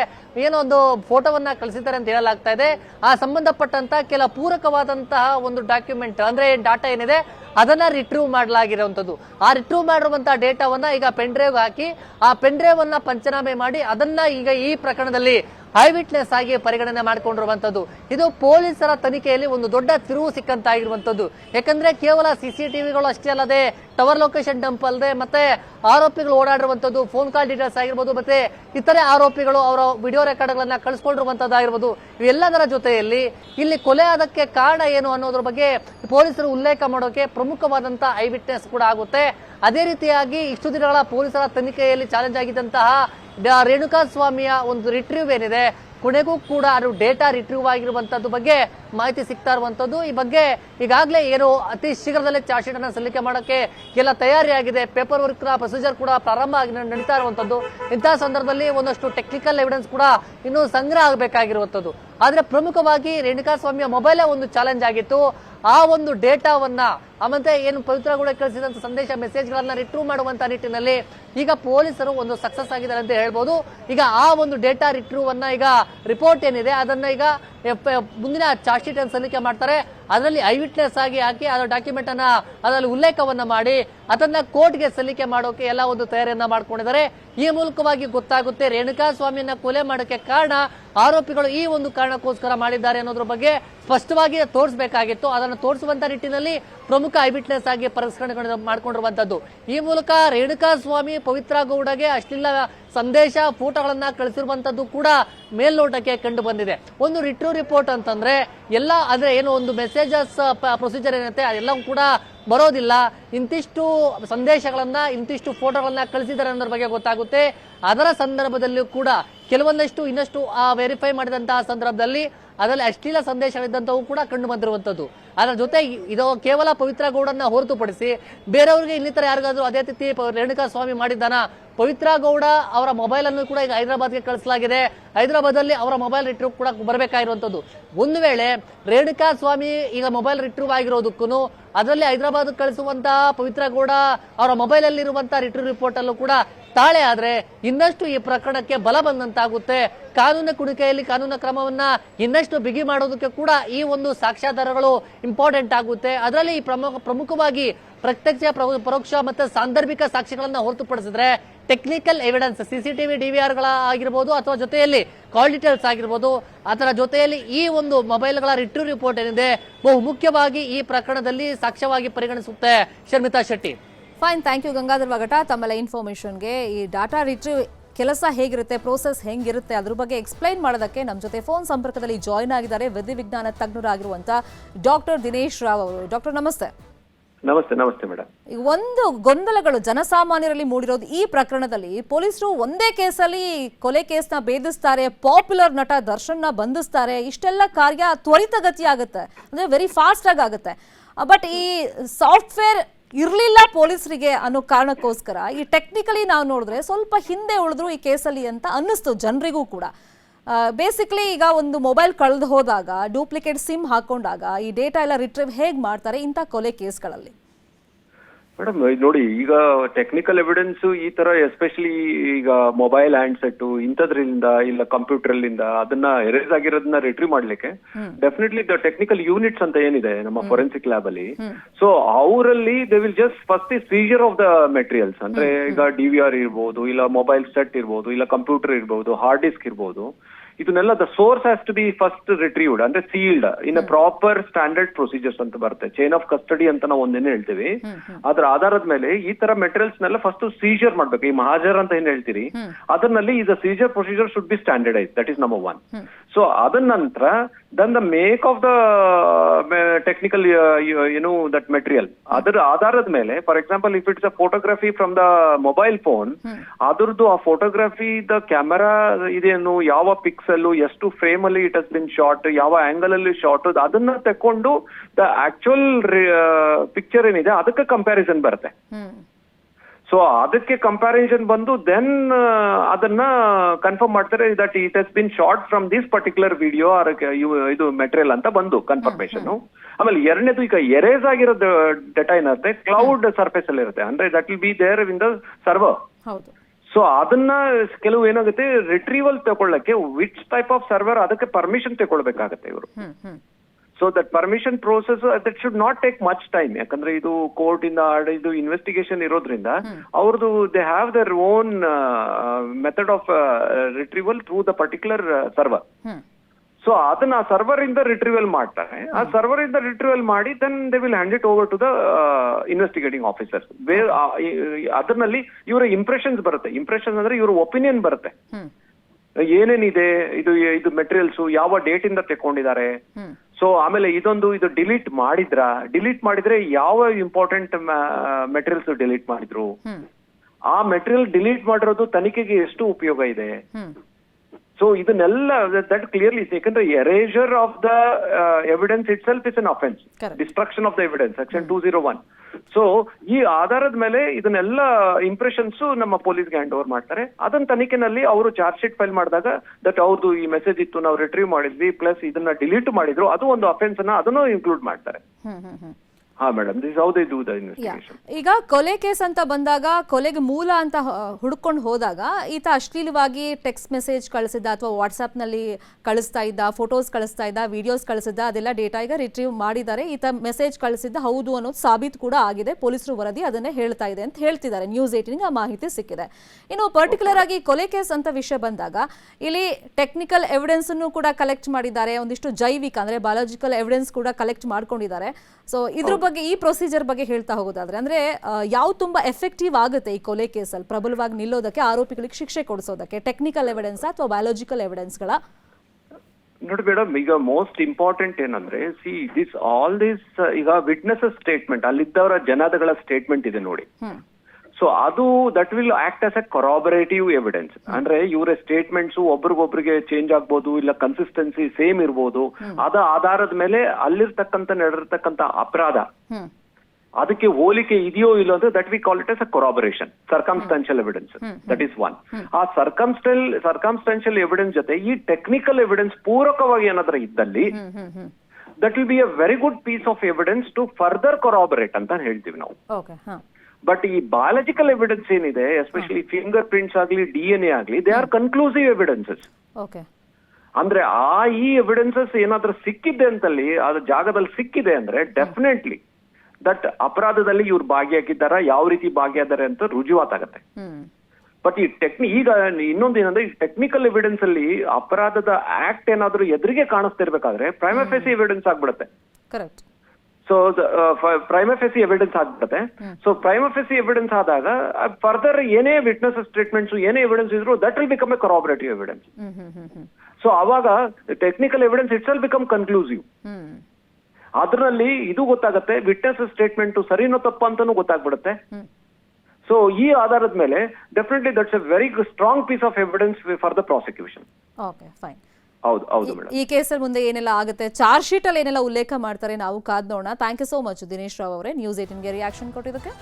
ಏನೋ ಒಂದು ಫೋಟೋವನ್ನ ಕಳಿಸಿದ್ದಾರೆ ಅಂತ ಹೇಳಲಾಗ್ತಾ ಇದೆ. ಆ ಸಂಬಂಧಪಟ್ಟಂತ ಕೆಲ ಪೂರಕವಾದಂತಹ ಒಂದು ಡಾಕ್ಯುಮೆಂಟ್ ಅಂದ್ರೆ ಡಾಟಾ ಏನಿದೆ, ಅದನ್ನ ರಿಟ್ರೀವ್ ಮಾಡಲಾಗಿರುವಂತದ್ದು ಆ ರಿಟ್ರೀವ್ ಮಾಡಿರುವಂತಹ ಡೇಟಾವನ್ನ ಈಗ ಪೆನ್ ಡ್ರೈವ್ ಹಾಕಿ, ಆ ಪೆನ್ ಡ್ರೈವ್ ಅನ್ನ ಪಂಚನಾಮೆ ಮಾಡಿ ಅದನ್ನ ಈಗ ಈ ಪ್ರಕರಣದಲ್ಲಿ ಐ ಆಗಿ ಪರಿಗಣನೆ ಮಾಡಿಕೊಂಡಿರುವಂತದ್ದು. ಇದು ಪೊಲೀಸರ ತನಿಖೆಯಲ್ಲಿ ಒಂದು ದೊಡ್ಡ ತಿರುವು ಸಿಕ್ಕಂತಾಗಿರುವಂತದ್ದು. ಯಾಕಂದ್ರೆ ಕೇವಲ ಸಿಸಿಟಿವಿಗಳು ಅಷ್ಟೇ ಅಲ್ಲದೆ ಟವರ್ ಲೊಕೇಶನ್ ಡಂಪ್ ಅಲ್ಲದೆ ಮತ್ತೆ ಆರೋಪಿಗಳು ಓಡಾಡಿರುವಂತದ್ದು ಫೋನ್ ಕಾಲ್ ಡೀಟೇಲ್ಸ್ ಆಗಿರ್ಬೋದು, ಮತ್ತೆ ಇತರೆ ಆರೋಪಿಗಳು ಅವರ ವಿಡಿಯೋ ರೆಕಾರ್ಡ್ಗಳನ್ನ ಕಳಿಸ್ಕೊಂಡಿರುವಂತದ್ದಾಗಿರ್ಬೋದು, ಇವೆಲ್ಲದರ ಜೊತೆಯಲ್ಲಿ ಇಲ್ಲಿ ಕೊಲೆ ಆದಕ್ಕೆ ಕಾರಣ ಏನು ಅನ್ನೋದ್ರ ಬಗ್ಗೆ ಪೊಲೀಸರು ಉಲ್ಲೇಖ ಮಾಡೋಕೆ ಪ್ರಮುಖವಾದಂತ ಐ ವಿಟ್ನೆಸ್ ಕೂಡ ಆಗುತ್ತೆ. ಅದೇ ರೀತಿಯಾಗಿ ಇಷ್ಟು ದಿನಗಳ ಪೊಲೀಸರ ತನಿಖೆಯಲ್ಲಿ ಚಾಲೆಂಜ್ ಆಗಿದ್ದಂತಹ ರೇಣುಕಾ ಸ್ವಾಮಿಯ ಒಂದು ರಿಟ್ರೀವ್ ಏನಿದೆ ಕೊನೆಗೂ ಕೂಡ ಅದು ಡೇಟಾ ರಿಟ್ರೀವ್ ಆಗಿರುವಂತದ್ದು ಬಗ್ಗೆ ಮಾಹಿತಿ ಸಿಗ್ತಾ ಇರುವಂತದ್ದು. ಈ ಬಗ್ಗೆ ಈಗಾಗಲೇ ಏನು ಅತಿ ಶೀಘ್ರದಲ್ಲೇ ಚಾರ್ಜ್ ಶೀಟ್ ಅನ್ನು ಸಲ್ಲಿಕೆ ಮಾಡೋಕೆ ಎಲ್ಲ ತಯಾರಿಯಾಗಿದೆ. ಪೇಪರ್ ವರ್ಕ್ ಪ್ರೊಸೀಜರ್ ಕೂಡ ಪ್ರಾರಂಭ ಆಗಿ ನಡೀತಾ ಇರುವಂತದ್ದು. ಇಂತಹ ಸಂದರ್ಭದಲ್ಲಿ ಒಂದಷ್ಟು ಟೆಕ್ನಿಕಲ್ ಎವಿಡೆನ್ಸ್ ಕೂಡ ಇನ್ನೂ ಸಂಗ್ರಹ ಆಗಬೇಕಾಗಿರುವಂತದ್ದು. ಆದ್ರೆ ಪ್ರಮುಖವಾಗಿ ರೇಣುಕಾ ಸ್ವಾಮಿಯ ಮೊಬೈಲ ಒಂದು ಚಾಲೆಂಜ್ ಆಗಿತ್ತು. ಆ ಒಂದು ಡೇಟಾವನ್ನ ಮತ್ತೆ ಏನು ಕೂಡ ಕಳಿಸಿದಂತ ಸಂದೇಶ ಮೆಸೇಜ್ ಗಳನ್ನ ರಿಟ್ರೀವ್ ಮಾಡುವಂತ ನಿಟ್ಟಿನಲ್ಲಿ ಈಗ ಪೊಲೀಸರು ಒಂದು ಸಕ್ಸಸ್ ಆಗಿದ್ದಾರೆ ಅಂತ ಹೇಳ್ಬೋದು. ಈಗ ಆ ಒಂದು ಡೇಟಾ ರಿಟ್ರೂವನ್ನ ಈಗ ರಿಪೋರ್ಟ್ ಏನಿದೆ, ಅದನ್ನ ಈಗ ಮುಂದಿನ ಚಾರ್ಜ್ ಶೀಟ್ ಸಲ್ಲಿಕೆ ಮಾಡ್ತಾರೆ. ಅದರಲ್ಲಿ ಐ ವಿಟ್ನೆಸ್ ಆಗಿ ಹಾಕಿ ಅದರ ಡಾಕ್ಯುಮೆಂಟ್ ಅನ್ನ ಅದರಲ್ಲಿ ಉಲ್ಲೇಖವನ್ನ ಮಾಡಿ ಅದನ್ನ ಕೋರ್ಟ್ಗೆ ಸಲ್ಲಿಕೆ ಮಾಡೋಕೆ ಎಲ್ಲ ಒಂದು ತಯಾರಿಯನ್ನ ಮಾಡ್ಕೊಂಡಿದ್ದಾರೆ. ಈ ಮೂಲಕವಾಗಿ ಗೊತ್ತಾಗುತ್ತೆ ರೇಣುಕಾ ಸ್ವಾಮಿಯನ್ನ ಕೊಲೆ ಮಾಡೋಕೆ ಕಾರಣ ಆರೋಪಿಗಳು ಈ ಒಂದು ಕಾರಣಕ್ಕೋಸ್ಕರ ಮಾಡಿದ್ದಾರೆ ಅನ್ನೋದ್ರ ಬಗ್ಗೆ ಸ್ಪಷ್ಟವಾಗಿ ತೋರಿಸಬೇಕಾಗಿತ್ತು. ಅದನ್ನು ತೋರಿಸುವಂತ ನಿಟ್ಟಿನಲ್ಲಿ ಪ್ರಮುಖ ಐ ವಿಟ್ನೆಸ್ ಆಗಿ ಪರಿಷ್ಕರಣೆ ಮಾಡ್ಕೊಂಡಿರುವಂತದ್ದು. ಈ ಮೂಲಕ ರೇಣುಕಾ ಸ್ವಾಮಿ ಪವಿತ್ರ ಗೌಡಗೆ ಅಶ್ಲೀಲ ಸಂದೇಶ, ಫೋಟೋಗಳನ್ನ ಕಳಿಸಿರುವಂತದ್ದು ಕೂಡ ಮೇಲ್ನೋಟಕ್ಕೆ ಕಂಡು ಬಂದಿದೆ. ಒಂದು ರಿಟ್ರೂ ರಿಪೋರ್ಟ್ ಅಂತಂದ್ರೆ, ಎಲ್ಲ ಅಂದ್ರೆ ಏನು ಒಂದು ಮೆಸೇಜಸ್ ಪ್ರೊಸೀಜರ್ ಏನಂತೆ ಅದೆಲ್ಲವೂ ಕೂಡ ಬರೋದಿಲ್ಲ. ಇಂತಿಷ್ಟು ಸಂದೇಶಗಳನ್ನ, ಇಂತಿಷ್ಟು ಫೋಟೋಗಳನ್ನ ಕಳಿಸಿದ್ದಾರೆ ಅನ್ನೋದ್ರ ಬಗ್ಗೆ ಗೊತ್ತಾಗುತ್ತೆ. ಅದರ ಸಂದರ್ಭದಲ್ಲಿಯೂ ಕೂಡ ಕೆಲವೊಂದಷ್ಟು ಇನ್ನಷ್ಟು ವೆರಿಫೈ ಮಾಡಿದಂತಹ ಸಂದರ್ಭದಲ್ಲಿ ಅದರಲ್ಲಿ ಅಶ್ಲೀಲ ಸಂದೇಶವಿದ್ದಂಥವು ಕೂಡ ಕಂಡು ಬಂದಿರುವಂಥದ್ದು ಅದರ ಜೊತೆ ಇದು ಕೇವಲ ಪವಿತ್ರ ಗೌಡನ್ನ ಹೊರತುಪಡಿಸಿ ಬೇರೆಯವರಿಗೆ ಇನ್ನಿತರ ಯಾರಿಗಾದ್ರೂ ಅದೇ ರೀತಿ ರೇಣುಕಾ ಸ್ವಾಮಿ ಮಾಡಿದ್ದಾನ? ಪವಿತ್ರ ಗೌಡ ಅವರ ಮೊಬೈಲ್ ಅನ್ನು ಕೂಡ ಈಗ ಹೈದರಾಬಾದ್ಗೆ ಕಳಿಸಲಾಗಿದೆ. ಹೈದರಾಬಾದ್ ಅಲ್ಲಿ ಅವರ ಮೊಬೈಲ್ ರಿಟ್ರೂವ್ ಕೂಡ ಬರಬೇಕಾಗಿರುವಂತದ್ದು. ಒಂದು ವೇಳೆ ರೇಣುಕಾ ಸ್ವಾಮಿ ಈಗ ಮೊಬೈಲ್ ರಿಟ್ರೂವ್ ಆಗಿರೋದಕ್ಕೂ ಅದರಲ್ಲಿ ಹೈದರಾಬಾದ್ ಕಳಿಸುವಂತಹ ಪವಿತ್ರ ಗೌಡ ಅವರ ಮೊಬೈಲ್ ಅಲ್ಲಿ ಇರುವಂತಹ ರಿಟ್ರೀವ್ ರಿಪೋರ್ಟ್ ಅಲ್ಲೂ ಕೂಡ ತಾಳೆ ಆದರೆ ಇನ್ನಷ್ಟು ಈ ಪ್ರಕರಣಕ್ಕೆ ಬಲ ಬಂದಂತಾಗುತ್ತೆ. ಕಾನೂನು ಕುಣಿಕೆಯಲ್ಲಿ ಕಾನೂನು ಕ್ರಮವನ್ನ ಇನ್ನಷ್ಟು ಬಿಗಿ ಮಾಡೋದಕ್ಕೆ ಕೂಡ ಈ ಒಂದು ಸಾಕ್ಷ್ಯಾಧಾರಗಳು ಇಂಪಾರ್ಟೆಂಟ್ ಆಗುತ್ತೆ. ಅದರಲ್ಲಿ ಈ ಪ್ರಮುಖ ಪ್ರಮುಖವಾಗಿ ಪ್ರತ್ಯಕ್ಷ, ಪ್ರ- ಪರೋಕ್ಷ ಮತ್ತು ಸಾಂದರ್ಭಿಕ ಸಾಕ್ಷಿಗಳನ್ನ ಹೊರತುಪಡಿಸಿದ್ರೆ ಟೆಕ್ನಿಕಲ್ ಎವಿಡೆನ್ಸ್ ಸಿಸಿಟಿವಿ ಡಿವಿಆರ್ಗಳ ಆಗಿರ್ಬೋದು ಅಥವಾ ಜೊತೆಯಲ್ಲಿ ಕಾಲ್ ಡೀಟೇಲ್ಸ್ ಆಗಿರ್ಬೋದು. ಅದರ ಜೊತೆಯಲ್ಲಿ ಈ ಒಂದು ಮೊಬೈಲ್ಗಳ ರಿಟ್ರೀವ್ ರಿಪೋರ್ಟ್ ಏನಿದೆ ಬಹು ಮುಖ್ಯವಾಗಿ ಈ ಪ್ರಕರಣದಲ್ಲಿ ಸಾಕ್ಷ್ಯವಾಗಿ ಪರಿಗಣಿಸುತ್ತೆ Sharmita Shetty. Fine thank you Gangadhar Vagata ತಮ್ಮೆಲ್ಲ ಇನ್ಫಾರ್ಮೇಷನ್ಗೆ ಈ ಡಾಟಾ ರಿಟ್ರೀವ್ ಕೆಲಸ ಹೇಗಿರುತ್ತೆ ಪ್ರೋಸೆಸ್ ಹೆಂಗಿರುತ್ತೆ ಅದ್ರ ಬಗ್ಗೆ ಎಕ್ಸ್ಪ್ಲೈನ್ ಮಾಡೋದಕ್ಕೆ ನಮ್ಮ ಜೊತೆ ಫೋನ್ ಸಂಪರ್ಕದಲ್ಲಿ ಜಾಯಿನ್ ಆಗಿದ್ದಾರೆ ವಿಧಿವಿಜ್ಞಾನ ತಜ್ಞರಾಗಿರುವಂತಹ ಡಾಕ್ಟರ್ ದಿನೇಶ್ ರಾವ್ ಅವರು. ಡಾಕ್ಟರ್ ನಮಸ್ತೆ. ನಮಸ್ತೆ ನಮಸ್ತೆ ಮೇಡಮ್ ಈಗ ಒಂದು ಗೊಂದಲಗಳು ಜನಸಾಮಾನ್ಯರಲ್ಲಿ ಮೂಡಿರೋದು ಈ ಪ್ರಕರಣದಲ್ಲಿ. ಪೊಲೀಸರು ಒಂದೇ ಕೇಸಲ್ಲಿ ಕೊಲೆ ಕೇಸ್ನ ಭೇದಿಸ್ತಾರೆ ಪಾಪ್ಯುಲರ್ ನಟ ದರ್ಶನ್ನ ಬಂಧಿಸ್ತಾರೆ ಇಷ್ಟೆಲ್ಲ ಕಾರ್ಯ ತ್ವರಿತಗತಿ ಆಗುತ್ತೆ ಅಂದ್ರೆ ವೆರಿ ಫಾಸ್ಟ್ ಆಗಿ ಆಗುತ್ತೆ. ಬಟ್ ಈ ಸಾಫ್ಟ್ವೇರ್ ಇರಲಿಲ್ಲ ಪೊಲೀಸರಿಗೆ ಅನ್ನೋ ಕಾರಣಕ್ಕೋಸ್ಕರ ಈ ಟೆಕ್ನಿಕಲಿ ನಾವು ನೋಡಿದ್ರೆ ಸ್ವಲ್ಪ ಹಿಂದೆ ಉಳಿದ್ರು ಈ ಕೇಸಲ್ಲಿ ಅಂತ ಅನ್ನಿಸ್ತು ಜನರಿಗೂ ಕೂಡ. ಬೇಸಿಕ್ಲಿ ಈಗ ಒಂದು ಮೊಬೈಲ್ ಕಳೆದು ಹೋದಾಗ ಡೂಪ್ಲಿಕೇಟ್ ಸಿಮ್ ಹಾಕೊಂಡಾಗ ಈ ಡೇಟಾ ಎಲ್ಲ ರಿಟ್ರೀವ್ ಹೇಗೆ ಮಾಡ್ತಾರೆ ಇಂಥ ಕೊಲೆ ಕೇಸ್ಗಳಲ್ಲಿ? ಮೇಡಮ್ ನೋಡಿ ಈಗ ಟೆಕ್ನಿಕಲ್ ಎವಿಡೆನ್ಸ್ ಈ ತರ ಎಸ್ಪೆಷಲಿ ಈಗ ಮೊಬೈಲ್ ಹ್ಯಾಂಡ್ ಸೆಟ್ ಇಂಥದ್ರಿಂದ ಇಲ್ಲ ಕಂಪ್ಯೂಟರ್ ಇಂದ ಅದನ್ನ ಎರೇಸ್ ಆಗಿರೋದನ್ನ ರಿಟ್ರೀವ್ ಮಾಡ್ಲಿಕ್ಕೆ ಡೆಫಿನೆಟ್ಲಿ ದ ಟೆಕ್ನಿಕಲ್ ಯೂನಿಟ್ಸ್ ಅಂತ ಏನಿದೆ ನಮ್ಮ ಫೊರೆನ್ಸಿಕ್ ಲ್ಯಾಬ್ ಅಲ್ಲಿ. ಸೊ ಅವರಲ್ಲಿ they will just first the seizure of the materials ಅಂದ್ರೆ ಈಗ ಡಿ ವಿ ಆರ್ ಇರ್ಬೋದು ಇಲ್ಲ ಮೊಬೈಲ್ ಸೆಟ್ ಇರ್ಬೋದು ಇಲ್ಲ ಕಂಪ್ಯೂಟರ್ ಇರ್ಬೋದು ಹಾರ್ಡ್ ಡಿಸ್ಕ್ ಇರ್ಬೋದು. ಇದನ್ನೆಲ್ಲ the source has to be first retrieved ಅಂದ್ರೆ sealed in a proper standard procedures ಅಂತ ಬರುತ್ತೆ. ಚೈನ್ ಆಫ್ ಕಸ್ಟಡಿ ಅಂತ ನಾವು ಒಂದೇನೆ ಹೇಳ್ತೀವಿ. ಅದರ ಆಧಾರದ ಮೇಲೆ ಈ ತರ ಮೆಟೀರಿಯಲ್ಸ್ ನೆಲ್ಲ ಫಸ್ಟ್ ಸೀಜರ್ ಮಾಡ್ಬೇಕು. ಈ ಮಹಾಜರ್ ಅಂತ ಏನ್ ಹೇಳ್ತೀರಿ? ಅದರಲ್ಲಿ is seizure procedure should be standardise that is number one so ಅದ ನಂತರ then the make of the technical ಏನು ದಟ್ ಮೆಟೀರಿಯಲ್ ಅದರ ಆಧಾರದ ಮೇಲೆ for example if it's a photography from the mobile phone ಅದರದ್ದು ಆ ಫೋಟೋಗ್ರಫಿ ದ ಕ್ಯಾಮೆರಾ ಇದೇನು ಯಾವ ಪಿಕ್ಸೆಲ್ ಎಷ್ಟು ಫ್ರೇಮ್ ಅಲ್ಲಿ ಇಟ್ ಹಸ್ ಬಿನ್ ಶಾರ್ಟ್ ಯಾವ ಆಂಗಲ್ ಅಲ್ಲಿ ಶಾರ್ಟ್ ಅದನ್ನ ತಕೊಂಡು ದ ಆಕ್ಚುಯಲ್ ಪಿಕ್ಚರ್ ಏನಿದೆ ಅದಕ್ಕೆ ಕಂಪ್ಯಾರಿಸನ್ ಬರುತ್ತೆ. ಸೊ ಅದಕ್ಕೆ ಕಂಪ್ಯಾರಿಸನ್ ಬಂದು ದೆನ್ ಅದನ್ನ ಕನ್ಫರ್ಮ್ ಮಾಡ್ತಾರೆ that it has been shot from this particular video or ಇದು ಮೆಟೀರಿಯಲ್ ಅಂತ ಬಂದು ಕನ್ಫರ್ಮೇಶನ್ ಆಮೇಲೆ ಎರಡನೇದು ಈಗ ಎರೇಸ್ ಆಗಿರೋ ಡೇಟಾ ಏನಿರುತ್ತೆ ಕ್ಲೌಡ್ ಸರ್ಫೇಸ್ ಅಲ್ಲಿ ಇರುತ್ತೆ. ಅಂದ್ರೆ that will be there in the server so ಅದನ್ನ ಕೆಲವು ಏನಾಗುತ್ತೆ ರಿಟ್ರೀವಲ್ ತಗೊಳ್ಳಕ್ಕೆ ವಿಚ್ ಟೈಪ್ ಆಫ್ ಸರ್ವರ್ ಅದಕ್ಕೆ ಪರ್ಮಿಷನ್ ತಗೊಳ್ಬೇಕಾಗತ್ತೆ ಇವರು. So that permission process that should not take much time ಯಾಕಂದ್ರೆ ಇದು ಕೋರ್ಟ್ ಇಂದ ಇದು ಇನ್ವೆಸ್ಟಿಗೇಷನ್ ಇರೋದ್ರಿಂದ ಅವ್ರದ್ದು they have their own method of retrieval through the particular server so ಅದನ್ನ ಸರ್ವರ್ ಇಂದ ರಿಟ್ರಿವಲ್ ಮಾಡ್ತಾರೆ. ಆ ಸರ್ವರ್ ಇಂದ ರಿಟ್ರಿವಲ್ ಮಾಡಿ then they will hand it over to the investigating officers ಅದರಲ್ಲಿ ಇವರ ಇಂಪ್ರೆಷನ್ಸ್ ಬರುತ್ತೆ. ಇಂಪ್ರೆಷನ್ ಅಂದ್ರೆ ಇವರ ಒಪಿನಿಯನ್ ಬರುತ್ತೆ. ಏನೇನಿದೆ ಇದು ಇದು ಮೆಟೀರಿಯಲ್ಸ್ ಯಾವ ಡೇಟ್ ಇಂದ ತೆಕೊಂಡಿದ್ದಾರೆ ಹ್ಮ್. ಸೊ ಆಮೇಲೆ ಇದೊಂದು ಇದು ಡಿಲೀಟ್ ಮಾಡಿದ್ರ? ಡಿಲೀಟ್ ಮಾಡಿದ್ರೆ ಯಾವ ಇಂಪಾರ್ಟೆಂಟ್ ಮೆಟೀರಿಯಲ್ಸ್ ಡಿಲೀಟ್ ಮಾಡಿದ್ರು? ಆ ಮೆಟೀರಿಯಲ್ ಡಿಲೀಟ್ ಮಾಡಿರೋದು ತನಿಖೆಗೆ ಎಷ್ಟು ಉಪಯೋಗ ಇದೆ? ಸೊ ಇದನ್ನೆಲ್ಲ ದಟ್ ಕ್ಲಿಯರ್ಲಿ ಯಾಕಂದ್ರೆ eraser of the evidence itself is an offence. Destruction of the evidence section two zero one so ಈ ಆಧಾರದ ಮೇಲೆ ಇದನ್ನೆಲ್ಲ ಇಂಪ್ರೆಷನ್ಸ್ ನಮ್ಮ ಪೊಲೀಸ್ಗೆ ಹ್ಯಾಂಡ್ ಓವರ್ ಮಾಡ್ತಾರೆ. ಅದನ್ನ ತನಿಖೆನಲ್ಲಿ ಅವರು ಚಾರ್ಜ್ ಶೀಟ್ ಫೈಲ್ ಮಾಡಿದಾಗ ದಟ್ ಅವ್ರದ್ದು ಈ ಮೆಸೇಜ್ ಇತ್ತು, ನಾವು ರಿಟ್ರೀವ್ ಮಾಡಿದ್ವಿ ಪ್ಲಸ್ ಇದನ್ನ ಡಿಲೀಟ್ ಮಾಡಿದ್ರು, ಅದು ಒಂದು ಅಫೆನ್ಸ್ ಅನ್ನ ಅದನ್ನು ಇನ್ಕ್ಲೂಡ್ ಮಾಡ್ತಾರೆ. ಹಾ madam this how they do the investigation ಈಗ ಕೊಲೆ ಕೇಸ್ ಅಂತ ಬಂದಾಗ ಕೊಲೆಗೆ ಮೂಲ ಅಂತ ಹುಡ್ಕೊಂಡು ಹೋದಾಗ ಈತ ಅಶ್ಲೀಲವಾಗಿ ಟೆಕ್ಸ್ಟ್ ಮೆಸೇಜ್ ಕಳಿಸಿದ್ದ ಅಥವಾ ವಾಟ್ಸಪ್ನಲ್ಲಿ ಕಳಿಸ್ತಾ ಇದ್ದ ಫೋಟೋಸ್ ಕಳಿಸ್ತಾ ಇದ್ದ ವಿಡಿಯೋಸ್ ಕಳಿಸಿದ್ದ ಅದೆಲ್ಲ ಡೇಟಾ ಈಗ ರಿಟ್ರೀವ್ ಮಾಡಿದ್ದಾರೆ. ಈತ ಮೆಸೇಜ್ ಕಳಿಸಿದ್ದ ಹೌದು ಅನ್ನೋದು ಸಾಬೀತು ಕೂಡ ಆಗಿದೆ. ಪೊಲೀಸರು ವರದಿ ಅದನ್ನೇ ಹೇಳ್ತಾ ಇದೆ ಅಂತ ಹೇಳ್ತಿದ್ದಾರೆ. ನ್ಯೂಸ್ ಏಟಿನಿಗೆ ಆ ಮಾಹಿತಿ ಸಿಕ್ಕಿದೆ. ಇನ್ನು ಪರ್ಟಿಕ್ಯುಲರ್ ಆಗಿ ಕೊಲೆ ಕೇಸ್ ಅಂತ ವಿಷಯ ಬಂದಾಗ ಇಲ್ಲಿ ಟೆಕ್ನಿಕಲ್ ಎವಿಡೆನ್ಸ್ ಅನ್ನು ಕೂಡ ಕಲೆಕ್ಟ್ ಮಾಡಿದ್ದಾರೆ. ಒಂದಿಷ್ಟು ಜೈವಿಕ ಅಂದ್ರೆ ಬಯಾಲಜಿಕಲ್ ಎವಿಡೆನ್ಸ್ ಕೂಡ ಕಲೆಕ್ಟ್ ಮಾಡ್ಕೊಂಡಿದ್ದಾರೆ. ಸೊ ಇದ್ರ ಬಗ್ಗೆ ಈ ಪ್ರೊಸೀಜರ್ ಬಗ್ಗೆ ಹೇಳ್ತಾ ಹೋಗೋದಾದ್ರೆ ಅಂದ್ರೆ ಯಾವ ತುಂಬಾ ಎಫೆಕ್ಟಿವ್ ಆಗುತ್ತೆ ಈ ಕೊಲೆ ಕೇಸಲ್ಲಿ ಪ್ರಬಲವಾಗಿ ನಿಲ್ಲೋದಕ್ಕೆ ಆರೋಪಿಗಳಿಗೆ ಶಿಕ್ಷೆ ಕೊಡಿಸೋದಕ್ಕೆ? ಟೆಕ್ನಿಕಲ್ ಎವಿಡೆನ್ಸ್ ಅಥವಾ ಬಯಾಲಜಿಕಲ್ ಎವಿಡೆನ್ಸ್ಗಳ ನೋಡಿ ಮೇಡಮ್ ಈಗ ಮೋಸ್ಟ್ ಇಂಪಾರ್ಟೆಂಟ್ ಏನಂದ್ರೆ ಸಿ ದಿಸ್ ಆಲ್ ದಿಸ್ ಈಗ ವಿಟ್ನೆಸ್ ಸ್ಟೇಟ್ಮೆಂಟ್ ಅಲ್ಲಿದ್ದವರ ಜನದಗಳ ಸ್ಟೇಟ್ಮೆಂಟ್ ಇದೆ ನೋಡಿ. ಸೊ ಅದು that will act as a corroborative evidence ಅಂದ್ರೆ ಇವರ ಸ್ಟೇಟ್ಮೆಂಟ್ಸ್ ಒಬ್ರಿಗೊಬ್ರಿಗೆ ಚೇಂಜ್ ಆಗ್ಬೋದು ಇಲ್ಲ ಕನ್ಸಿಸ್ಟೆನ್ಸಿ ಸೇಮ್ ಇರ್ಬೋದು ಅದ ಆಧಾರದ ಮೇಲೆ ಅಲ್ಲಿರ್ತಕ್ಕಂಥ ನಡೆದಿರ್ತಕ್ಕಂಥ ಅಪರಾಧ. ಅದಕ್ಕೆ ಹೋಲಿಕೆ ಇದೆಯೋ ಇಲ್ಲೋ ಅಂದ್ರೆ that we call it as a corroboration circumstantial evidence that is one uh circumstantial circumstantial evidence ಜೊತೆ ಈ ಟೆಕ್ನಿಕಲ್ ಎವಿಡೆನ್ಸ್ ಪೂರಕವಾಗಿ ಏನಾದ್ರೂ ಇದ್ದಲ್ಲಿ that will be a very good piece of evidence to further corroborate ಅಂತ ಹೇಳ್ತೀವಿ ನಾವು. ಬಟ್ ಈ ಬಯಾಲಜಿಕಲ್ ಎವಿಡೆನ್ಸ್ ಏನಿದೆ ಎಸ್ಪೆಷಲಿ ಫಿಂಗರ್ ಪ್ರಿಂಟ್ಸ್ ಆಗ್ಲಿ ಡಿ ಎನ್ ಎ ಆಗ್ಲಿ they are conclusive evidences okay ಅಂದ್ರೆ ಆ ಈ ಎವಿಡೆನ್ಸಸ್ ಏನಾದ್ರೂ ಸಿಕ್ಕಿದೆ ಅಂತಲ್ಲಿ ಅದು ಜಾಗದಲ್ಲಿ ಸಿಕ್ಕಿದೆ ಅಂದ್ರೆ ಡೆಫಿನೆಟ್ಲಿ ದಟ್ ಅಪರಾಧದಲ್ಲಿ ಇವ್ರು ಭಾಗಿಯಾಗಿದ್ದಾರ ಯಾವ ರೀತಿ ಭಾಗಿಯಾದಾರೆ ಅಂತ ರುಜುವಾತಾಗತ್ತೆ ಬಟ್ ಈ ಟೆಕ್ನಿ ಈಗ ಇನ್ನೊಂದು ಏನಂದ್ರೆ ಈ ಟೆಕ್ನಿಕಲ್ ಎವಿಡೆನ್ಸ್ ಅಲ್ಲಿ ಅಪರಾಧದ ಆಕ್ಟ್ ಏನಾದ್ರೂ ಎದುರಿಗೆ ಕಾಣಿಸ್ತಿರ್ಬೇಕಾದ್ರೆ ಪ್ರೈಮಫೇಸಿ ಎವಿಡೆನ್ಸ್ ಆಗ್ಬಿಡುತ್ತೆ. Correct so prima facie evidence ಆಗ್ಬಿಡುತ್ತೆ. ಸೊ ಪ್ರೈಮಫೆಸಿ ಎವಿಡೆನ್ಸ್ ಆದಾಗ ಫರ್ದರ್ ಏನೇ ವಿಟ್ನೆಸ್ ಸ್ಟೇಟ್ಮೆಂಟ್ಸ್ ಏನೇ ಎವಿಡೆನ್ಸ್ ಇದ್ರು that will become a corroborative evidence so ಅವಾಗ technical evidence it's become conclusive ಅದರಲ್ಲಿ ಇದು ಗೊತ್ತಾಗುತ್ತೆ ವಿಟ್ನೆಸ್ ಸ್ಟೇಟ್ಮೆಂಟ್ ಸರಿನೋ ತಪ್ಪ ಅಂತಾನು ಗೊತ್ತಾಗ್ಬಿಡುತ್ತೆ. ಸೊ ಈ ಆಧಾರದ ಮೇಲೆ definitely that's a very strong piece of evidence for the prosecution okay fine ಹೌದು ಹೌದು ಮೇಡಮ್. ಈ ಕೇಸಲ್ಲಿ ಮುಂದೆ ಏನೆಲ್ಲ ಆಗುತ್ತೆ? ಚಾರ್ಜ್ ಶೀಟ್ ಅಲ್ಲಿ ಏನೆಲ್ಲ ಉಲ್ಲೇಖ ಮಾಡ್ತಾರೆ ನಾವು ಕಾದ್ ನೋಡೋಣ. Thank you so much Dinesh Rao ಅವರೇ. ನ್ಯೂಸ್ ಏಟಿನ್ಗೆ ರಿಯಾಕ್ಷನ್ ಕೊಟ್ಟಿದ್ದಕ್ಕೆ.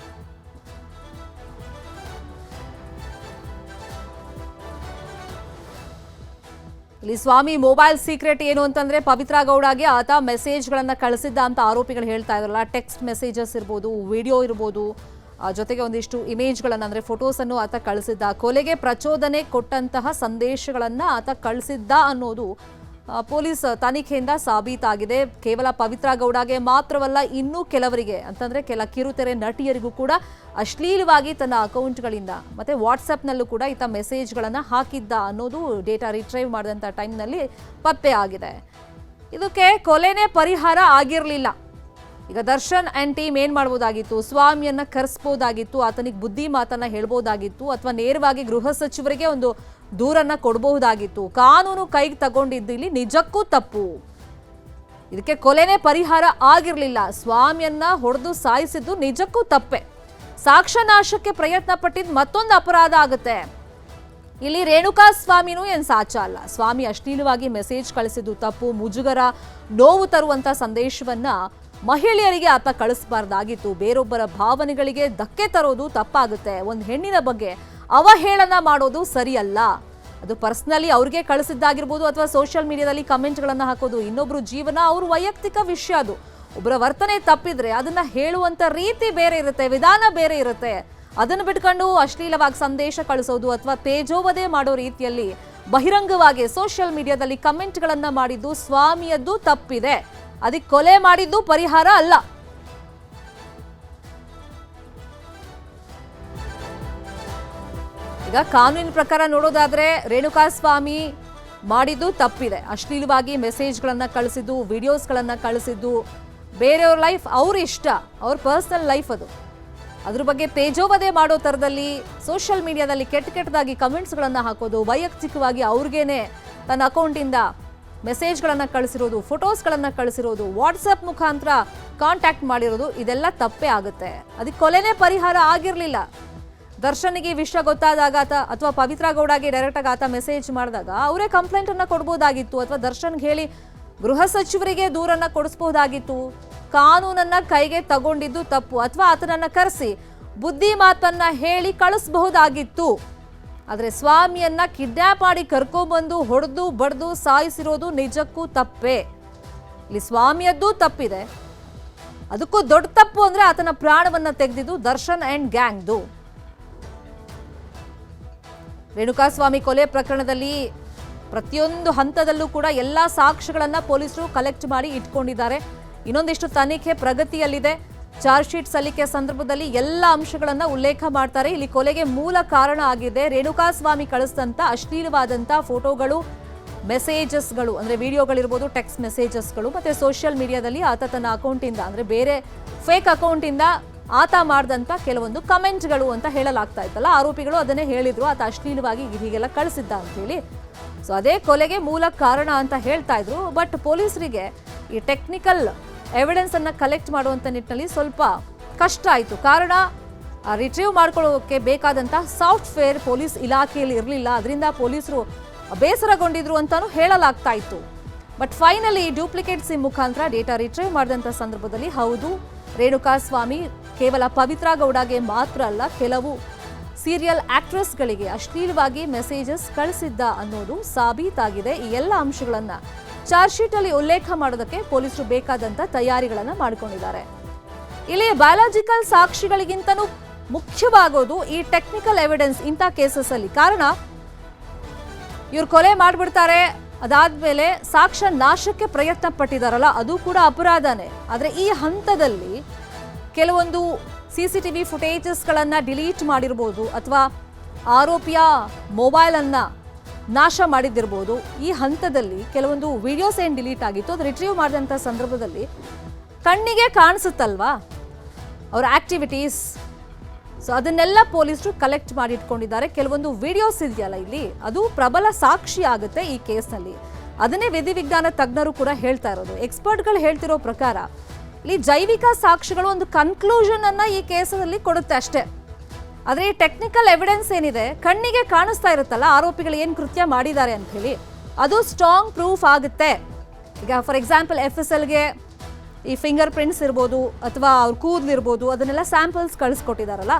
ಇಲ್ಲಿ ಸ್ವಾಮಿ ಮೊಬೈಲ್ ಸೀಕ್ರೆಟ್ ಏನು ಅಂತಂದ್ರೆ ಪವಿತ್ರ ಗೌಡಗೆ ಆತ ಮೆಸೇಜ್ಗಳನ್ನ ಕಳಿಸಿದ್ದ ಅಂತ ಆರೋಪಿಗಳು ಹೇಳ್ತಾ ಇದ್ರಲ್ಲ ಟೆಕ್ಸ್ಟ್ ಮೆಸೇಜಸ್ ಇರ್ಬೋದು ವಿಡಿಯೋ ಇರ್ಬೋದು. ಜೊತೆಗೆ ಒಂದಿಷ್ಟು ಇಮೇಜ್ಗಳನ್ನು, ಅಂದ್ರೆ ಫೋಟೋಸ್ ಅನ್ನು ಆತ ಕಳಿಸಿದ್ದ. ಕೊಲೆಗೆ ಪ್ರಚೋದನೆ ಕೊಟ್ಟಂತಹ ಸಂದೇಶಗಳನ್ನು ಆತ ಕಳಿಸಿದ್ದ ಅನ್ನೋದು ಪೊಲೀಸ್ ತನಿಖೆಯಿಂದ ಸಾಬೀತಾಗಿದೆ. ಕೇವಲ ಪವಿತ್ರ ಗೌಡಗೆ ಮಾತ್ರವಲ್ಲ, ಇನ್ನೂ ಕೆಲವರಿಗೆ, ಅಂತಂದ್ರೆ ಕೆಲ ಕಿರುತೆರೆ ನಟಿಯರಿಗೂ ಕೂಡ ಅಶ್ಲೀಲವಾಗಿ ತನ್ನ ಅಕೌಂಟ್ಗಳಿಂದ, ಮತ್ತೆ ವಾಟ್ಸಪ್ನಲ್ಲೂ ಕೂಡ ಈತ ಮೆಸೇಜ್ಗಳನ್ನು ಹಾಕಿದ್ದ ಅನ್ನೋದು ಡೇಟಾ ರಿಟ್ರೈವ್ ಮಾಡಿದಂಥ ಟೈಮ್ನಲ್ಲಿ ಪತ್ತೆ ಆಗಿದೆ. ಇದಕ್ಕೆ ಕೊಲೆನೇ ಪರಿಹಾರ ಆಗಿರಲಿಲ್ಲ. ಈಗ ದರ್ಶನ್ ಆ್ಯಂಡ್ ಟೀಮ್ ಏನು ಮಾಡ್ಬೋದಾಗಿತ್ತು? ಸ್ವಾಮಿಯನ್ನ ಕರೆಸ್ಬೋದಾಗಿತ್ತು, ಆತನಿಗೆ ಬುದ್ಧಿ ಮಾತನ್ನು ಹೇಳ್ಬೋದಾಗಿತ್ತು, ಅಥವಾ ನೇರವಾಗಿ ಗೃಹ ಸಚಿವರಿಗೆ ಒಂದು ದೂರನ್ನು ಕೊಡಬಹುದಾಗಿತ್ತು ಕಾನೂನು ಕೈಗೆ ತಗೊಂಡಿದ್ದು ಇಲ್ಲಿ ನಿಜಕ್ಕೂ ತಪ್ಪು. ಇದಕ್ಕೆ ಕೊಲೆನೇ ಪರಿಹಾರ ಆಗಿರಲಿಲ್ಲ. ಸ್ವಾಮಿಯನ್ನ ಹೊಡೆದು ಸಾಯಿಸಿದ್ದು ನಿಜಕ್ಕೂ ತಪ್ಪೆ. ಸಾಕ್ಷ್ಯ ನಾಶಕ್ಕೆ ಪ್ರಯತ್ನ ಪಟ್ಟಿದ್ದು ಮತ್ತೊಂದು ಅಪರಾಧ ಆಗುತ್ತೆ. ಇಲ್ಲಿ ರೇಣುಕಾ ಸ್ವಾಮಿನೂ ಏನು ಸಾಚ ಅಲ್ಲ. ಸ್ವಾಮಿ ಅಶ್ಲೀಲವಾಗಿ ಮೆಸೇಜ್ ಕಳಿಸಿದ್ದು ತಪ್ಪು, ಮುಜುಗರ, ನೋವು ತರುವಂಥ ಸಂದೇಶವನ್ನ ಮಹಿಳೆಯರಿಗೆ ಆತ ಕಳಿಸಬಾರ್ದಾಗಿತ್ತು. ಬೇರೊಬ್ಬರ ಭಾವನೆಗಳಿಗೆ ಧಕ್ಕೆ ತರೋದು ತಪ್ಪಾಗುತ್ತೆ. ಒಂದು ಹೆಣ್ಣಿನ ಬಗ್ಗೆ ಅವಹೇಳನ ಮಾಡೋದು ಸರಿಯಲ್ಲ. ಅದು ಪರ್ಸ್ನಲಿ ಅವ್ರಿಗೆ ಕಳಿಸಿದ್ದಾಗಿರ್ಬೋದು ಅಥವಾ ಸೋಷಿಯಲ್ ಮೀಡಿಯಾದಲ್ಲಿ ಕಮೆಂಟ್ಗಳನ್ನು ಹಾಕೋದು ಇನ್ನೊಬ್ಬರು ಜೀವನ ಅವ್ರ ವೈಯಕ್ತಿಕ ವಿಷಯ ಅದು. ಒಬ್ಬರ ವರ್ತನೆ ತಪ್ಪಿದ್ರೆ ಅದನ್ನ ಹೇಳುವಂತ ರೀತಿ ಬೇರೆ ಇರುತ್ತೆ, ವಿಧಾನ ಬೇರೆ ಇರುತ್ತೆ. ಅದನ್ನು ಬಿಟ್ಕೊಂಡು ಅಶ್ಲೀಲವಾಗಿ ಸಂದೇಶ ಕಳಿಸೋದು ಅಥವಾ ತೇಜೋವಧೆ ಮಾಡೋ ರೀತಿಯಲ್ಲಿ ಬಹಿರಂಗವಾಗಿ ಸೋಷಿಯಲ್ ಮೀಡಿಯಾದಲ್ಲಿ ಕಮೆಂಟ್ಗಳನ್ನು ಮಾಡಿದ್ದು ಸ್ವಾಮಿಯದ್ದು ತಪ್ಪಿದೆ. ಅದಕ್ಕೆ ಕೊಲೆ ಮಾಡಿದ್ದು ಪರಿಹಾರ ಅಲ್ಲ. ಈಗ ಕಾನೂನಿನ ಪ್ರಕಾರ ನೋಡೋದಾದ್ರೆ ರೇಣುಕಾ ಸ್ವಾಮಿ ಮಾಡಿದ್ದು ತಪ್ಪಿದೆ. ಅಶ್ಲೀಲವಾಗಿ ಮೆಸೇಜ್ಗಳನ್ನು ಕಳಿಸಿದ್ದು, ವಿಡಿಯೋಸ್ಗಳನ್ನು ಕಳಿಸಿದ್ದು, ಬೇರೆಯವ್ರ ಲೈಫ್ ಅವ್ರ ಇಷ್ಟ, ಅವ್ರ ಪರ್ಸನಲ್ ಲೈಫ್ ಅದು. ಅದ್ರ ಬಗ್ಗೆ ತೇಜೋವಧೆ ಮಾಡೋ ಥರದಲ್ಲಿ ಸೋಷಿಯಲ್ ಮೀಡಿಯಾದಲ್ಲಿ ಕೆಟ್ಟ ಕೆಟ್ಟದಾಗಿ ಕಮೆಂಟ್ಸ್ಗಳನ್ನು ಹಾಕೋದು, ವೈಯಕ್ತಿಕವಾಗಿ ಅವ್ರಿಗೇನೆ ತನ್ನ ಅಕೌಂಟಿಂದ ಮೆಸೇಜ್ಗಳನ್ನು ಕಳಿಸಿರೋದು, ಫೋಟೋಸ್ಗಳನ್ನು ಕಳಿಸಿರೋದು ವಾಟ್ಸಪ್ ಮುಖಾಂತರ ಕಾಂಟ್ಯಾಕ್ಟ್ ಮಾಡಿರೋದು, ಇದೆಲ್ಲ ತಪ್ಪೇ ಆಗುತ್ತೆ. ಅದಕ್ಕೆ ಕೊಲೆನೇ ಪರಿಹಾರ ಆಗಿರಲಿಲ್ಲ. ದರ್ಶನಿಗೆ ವಿಷಯ ಗೊತ್ತಾದಾಗ ಆತ ಅಥವಾ ಪವಿತ್ರ ಗೌಡಗೆ ಡೈರೆಕ್ಟಾಗಿ ಆತ ಮೆಸೇಜ್ ಮಾಡಿದಾಗ ಅವರೇ ಕಂಪ್ಲೇಂಟ್ ಅನ್ನ ಕೊಡ್ಬೋದಾಗಿತ್ತು ಅಥವಾ ದರ್ಶನ್ಗೆ ಹೇಳಿ ಗೃಹ ಸಚಿವರಿಗೆ ದೂರನ್ನ ಕೊಡಿಸ್ಬೋದಾಗಿತ್ತು. ಕಾನೂನನ್ನ ಕೈಗೆ ತಗೊಂಡಿದ್ದು ತಪ್ಪು ಅಥವಾ ಆತನನ್ನ ಕರೆಸಿ, ಬುದ್ಧಿ ಮಾತನ್ನ ಹೇಳಿ ಕಳಿಸಬಹುದಾಗಿತ್ತು. ಆದರೆ ಸ್ವಾಮಿಯನ್ನ ಕಿಡ್ನಾಪ್ ಮಾಡಿ ಕರ್ಕೊಂಡ್ಬಂದು ಹೊಡೆದು, ಬಡ್ದು ಸಾಯಿಸಿರೋದು ನಿಜಕ್ಕೂ ತಪ್ಪೇ. ಇಲ್ಲಿ ಸ್ವಾಮಿಯದ್ದು ತಪ್ಪಿದೆ. ಅದಕ್ಕೂ ದೊಡ್ಡ ತಪ್ಪು ಅಂದ್ರೆ ಆತನ ಪ್ರಾಣವನ್ನ ತೆಗೆದಿದ್ದು ದರ್ಶನ್ ಅಂಡ್ ಗ್ಯಾಂಗ್ದು. ರೇಣುಕಾಸ್ವಾಮಿ ಕೊಲೆ ಪ್ರಕರಣದಲ್ಲಿ ಪ್ರತಿಯೊಂದು ಹಂತದಲ್ಲೂ ಕೂಡ ಎಲ್ಲ ಸಾಕ್ಷ್ಯಗಳನ್ನ ಪೊಲೀಸರು ಕಲೆಕ್ಟ್ ಮಾಡಿ ಇಟ್ಕೊಂಡಿದ್ದಾರೆ. ಇನ್ನೊಂದಿಷ್ಟು ತನಿಖೆ ಪ್ರಗತಿಯಲ್ಲಿದೆ. ಚಾರ್ಜ್ ಶೀಟ್ ಸಲ್ಲಿಕೆ ಸಂದರ್ಭದಲ್ಲಿ ಎಲ್ಲ ಅಂಶಗಳನ್ನು ಉಲ್ಲೇಖ ಮಾಡ್ತಾರೆ. ಇಲ್ಲಿ ಕೊಲೆಗೆ ಮೂಲ ಕಾರಣ ಆಗಿದೆ. ರೇಣುಕಾಸ್ವಾಮಿ ಕಳಿಸಿದಂತ ಅಶ್ಲೀಲವಾದಂಥ ಫೋಟೋಗಳು, ಮೆಸೇಜಸ್ಗಳು, ಅಂದ್ರೆ ವಿಡಿಯೋಗಳಿರ್ಬೋದು, ಟೆಕ್ಸ್ಟ್ ಮೆಸೇಜಸ್ಗಳು, ಮತ್ತೆ ಸೋಷಿಯಲ್ ಮೀಡಿಯಾದಲ್ಲಿ ಆತ ತನ್ನ ಅಕೌಂಟಿಂದ, ಅಂದ್ರೆ ಬೇರೆ ಫೇಕ್ ಅಕೌಂಟಿಂದ ಆತ ಮಾಡಿದಂಥ ಕೆಲವೊಂದು ಕಮೆಂಟ್ಗಳು ಅಂತ ಹೇಳಲಾಗ್ತಾ ಇತ್ತಲ್ಲ. ಆರೋಪಿಗಳು ಅದನ್ನೇ ಹೇಳಿದ್ರು. ಆತ ಅಶ್ಲೀಲವಾಗಿ ಹೀಗೆಲ್ಲ ಕಳಿಸಿದ್ದ ಅಂತ ಹೇಳಿ. ಸೊ ಅದೇ ಕೊಲೆಗೆ ಮೂಲ ಕಾರಣ ಅಂತ ಹೇಳ್ತಾ ಇದ್ರು. ಬಟ್ ಪೊಲೀಸರಿಗೆ ಈ ಟೆಕ್ನಿಕಲ್ ಎವಿಡೆನ್ಸ್ ಅನ್ನ ಕಲೆಕ್ಟ್ ಮಾಡುವಂಥ ನಿಟ್ಟಿನಲ್ಲಿ ಸ್ವಲ್ಪ ಕಷ್ಟ ಆಯಿತು. ಕಾರಣ ರಿಟ್ರೀವ್ ಮಾಡ್ಕೊಳ್ಳೋಕೆ ಬೇಕಾದಂಥ ಸಾಫ್ಟ್ವೇರ್ ಪೊಲೀಸ್ ಇಲಾಖೆಯಲ್ಲಿ ಇರಲಿಲ್ಲ. ಅದರಿಂದ ಪೊಲೀಸರು ಬೇಸರಗೊಂಡಿದ್ರು ಅಂತಾನು ಹೇಳಲಾಗ್ತಾ ಇತ್ತು. ಬಟ್ ಫೈನಲಿ ಡೂಪ್ಲಿಕೇಟ್ ಸಿಮ್ ಮುಖಾಂತರ ಡೇಟಾ ರಿಟ್ರೀವ್ ಮಾಡಿದಂಥ ಸಂದರ್ಭದಲ್ಲಿ ಹೌದು ರೇಣುಕಾ ಸ್ವಾಮಿ ಕೇವಲ ಪವಿತ್ರ ಗೌಡಗೆ ಮಾತ್ರ ಅಲ್ಲ, ಕೆಲವು ಸೀರಿಯಲ್ ಆಕ್ಟ್ರೆಸ್ಗಳಿಗೆ ಅಶ್ಲೀಲವಾಗಿ ಮೆಸೇಜಸ್ ಕಳಿಸಿದ್ದ ಅನ್ನೋದು ಸಾಬೀತಾಗಿದೆ. ಈ ಎಲ್ಲ ಅಂಶಗಳನ್ನ ಚಾರ್ಜ್ ಶೀಟ್ ಅಲ್ಲಿ ಉಲ್ಲೇಖ ಮಾಡೋದಕ್ಕೆ ಪೊಲೀಸರು ಬೇಕಾದಂತ ತಯಾರಿಗಳನ್ನು ಮಾಡಿಕೊಂಡಿದ್ದಾರೆ. ಇಲ್ಲಿ ಬಯಾಲಜಿಕಲ್ ಸಾಕ್ಷಿಗಳಿಗಿಂತನೂ ಮುಖ್ಯವಾಗೋದು ಈ ಟೆಕ್ನಿಕಲ್ ಎವಿಡೆನ್ಸ್ ಇಂಥ ಕೇಸಸ್ ಅಲ್ಲಿ. ಕಾರಣ, ಇವ್ರು ಕೊಲೆ ಮಾಡ್ಬಿಡ್ತಾರೆ, ಅದಾದ್ಮೇಲೆ ಸಾಕ್ಷ್ಯ ನಾಶಕ್ಕೆ ಪ್ರಯತ್ನ ಪಟ್ಟಿದಾರಲ್ಲ ಅದು ಕೂಡ ಅಪರಾಧನೇ. ಆದ್ರೆ ಈ ಹಂತದಲ್ಲಿ ಕೆಲವೊಂದು C C T V delete ಮಾಡಿರ್ಬೋದು, ಅಥವಾ ಆರೋಪಿಯ ಮೊಬೈಲನ್ನು ನಾಶ ಮಾಡಿದ್ದಿರ್ಬೋದು. ಈ ಹಂತದಲ್ಲಿ ಕೆಲವೊಂದು ವಿಡಿಯೋಸ್ ಏನು ಡಿಲೀಟ್ ಆಗಿತ್ತು, ಅದು ರಿಟ್ರೀವ್ ಮಾಡಿದಂಥ ಸಂದರ್ಭದಲ್ಲಿ ಕಣ್ಣಿಗೆ ಕಾಣಿಸುತ್ತಲ್ವಾ? ಅವರ ಆಕ್ಟಿವಿಟೀಸ್ ಸೊ ಅದನ್ನೆಲ್ಲ ಪೊಲೀಸರು ಕಲೆಕ್ಟ್ ಮಾಡಿ ಇಟ್ಕೊಂಡಿದ್ದಾರೆ ಕೆಲವೊಂದು ವಿಡಿಯೋಸ್ ಇದೆಯಲ್ಲ ಇಲ್ಲಿ, ಅದು ಪ್ರಬಲ ಸಾಕ್ಷಿ ಆಗುತ್ತೆ ಈ ಕೇಸ್ನಲ್ಲಿ. ಅದನ್ನೇ ವಿಧಿವಿಜ್ಞಾನ ತಜ್ಞರು ಕೂಡ ಹೇಳ್ತಾ ಇರೋದು. ಎಕ್ಸ್ಪರ್ಟ್ಗಳು ಹೇಳ್ತಿರೋ ಪ್ರಕಾರ, ಇಲ್ಲಿ ಜೈವಿಕ ಸಾಕ್ಷಿಗಳು ಒಂದು ಕನ್ಕ್ಲೂಷನ್ ಅನ್ನ ಈ ಕೇಸಲ್ಲಿ ಕೊಡುತ್ತೆ ಅಷ್ಟೇ. ಆದರೆ ಈ ಟೆಕ್ನಿಕಲ್ ಎವಿಡೆನ್ಸ್ ಏನಿದೆ, ಕಣ್ಣಿಗೆ ಕಾಣಿಸ್ತಾ ಇರುತ್ತಲ್ಲ, ಆರೋಪಿಗಳು ಏನು ಕೃತ್ಯ ಮಾಡಿದ್ದಾರೆ ಅಂತ ಹೇಳಿ, ಅದು ಸ್ಟ್ರಾಂಗ್ ಪ್ರೂಫ್ ಆಗುತ್ತೆ. ಈಗ ಫಾರ್ ಎಕ್ಸಾಂಪಲ್ ಎಫ್ ಎಸ್ ಎಲ್ಗೆ ಈ ಫಿಂಗರ್ ಪ್ರಿಂಟ್ಸ್ ಇರ್ಬೋದು, ಅಥವಾ ಅವ್ರ ಕೂದಲಿರ್ಬೋದು ಅದನ್ನೆಲ್ಲ ಸ್ಯಾಂಪಲ್ಸ್ ಕಳಿಸ್ಕೊಟ್ಟಿದ್ದಾರಲ್ಲ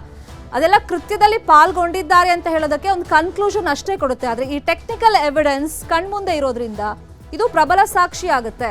ಅದೆಲ್ಲ ಕೃತ್ಯದಲ್ಲಿ ಪಾಲ್ಗೊಂಡಿದ್ದಾರೆ ಅಂತ ಹೇಳೋದಕ್ಕೆ ಒಂದು ಕನ್ಕ್ಲೂಷನ್ ಅಷ್ಟೇ ಕೊಡುತ್ತೆ. ಆದರೆ ಈ ಟೆಕ್ನಿಕಲ್ ಎವಿಡೆನ್ಸ್ ಕಣ್ಮುಂದೆ ಇರೋದ್ರಿಂದ ಇದು ಪ್ರಬಲ ಸಾಕ್ಷಿ ಆಗುತ್ತೆ.